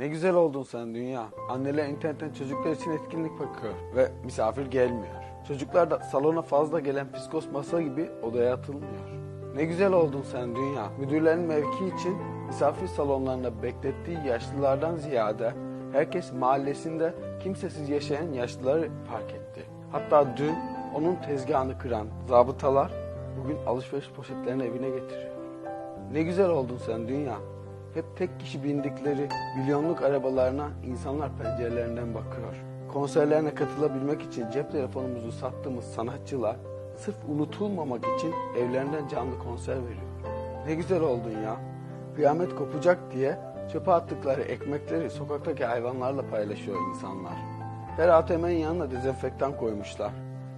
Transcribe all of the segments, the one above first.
Ne güzel oldun sen dünya. Anneler internetten çocuklar için etkinlik bakıyor ve misafir gelmiyor. Çocuklar da salona fazla gelen psikos masa gibi odaya atılmıyor. Ne güzel oldun sen dünya. Müdürlerin mevki için misafir salonlarında beklettiği yaşlılardan ziyade herkes mahallesinde kimsesiz yaşayan yaşlıları fark etti. Hatta dün onun tezgahını kıran zabıtalar bugün alışveriş poşetlerini evine getiriyor. Ne güzel oldun sen dünya. Hep tek kişi bindikleri milyonluk arabalarına insanlar pencerelerinden bakıyor. Konserlerine katılabilmek için cep telefonumuzu sattığımız sanatçılar sırf unutulmamak için evlerinden canlı konser veriyor. Ne güzel oldun ya. Kıyamet kopacak diye çöpe attıkları ekmekleri sokaktaki hayvanlarla paylaşıyor insanlar. Her ATM'nin yanına dezenfektan koymuşlar.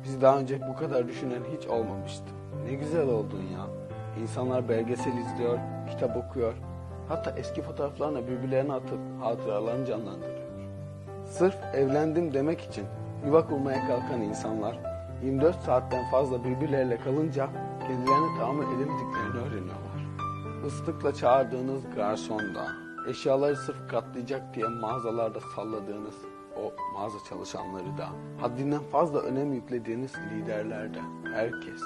Bizi daha önce bu kadar düşünen hiç olmamıştı. Ne güzel oldun ya. İnsanlar belgesel izliyor, kitap okuyor. Hatta eski fotoğraflarına birbirlerine atıp hatıralarını canlandırıyor. Sırf evlendim demek için yuva kurmaya kalkan insanlar 24 saatten fazla birbirleriyle kalınca kendilerini tahammül edemediklerini öğreniyorlar. Islıkla çağırdığınız garsonda, eşyaları sırf katlayacak diye mağazalarda salladığınız o mağaza çalışanları da, haddinden fazla önem yüklediğiniz liderler de, herkes,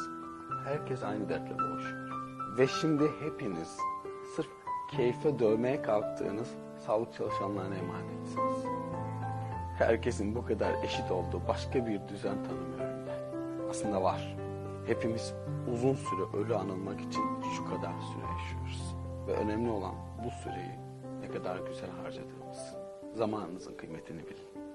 herkes aynı dertle boğuşuyor. Ve şimdi hepiniz keyfe dövmeye kalktığınız sağlık çalışanlarına emanetsiniz. Herkesin bu kadar eşit olduğu başka bir düzen tanımıyorum ben. Aslında var. Hepimiz uzun süre ölü anılmak için şu kadar süre yaşıyoruz. Ve önemli olan bu süreyi ne kadar güzel harcadığımız. Zamanınızın kıymetini bilin.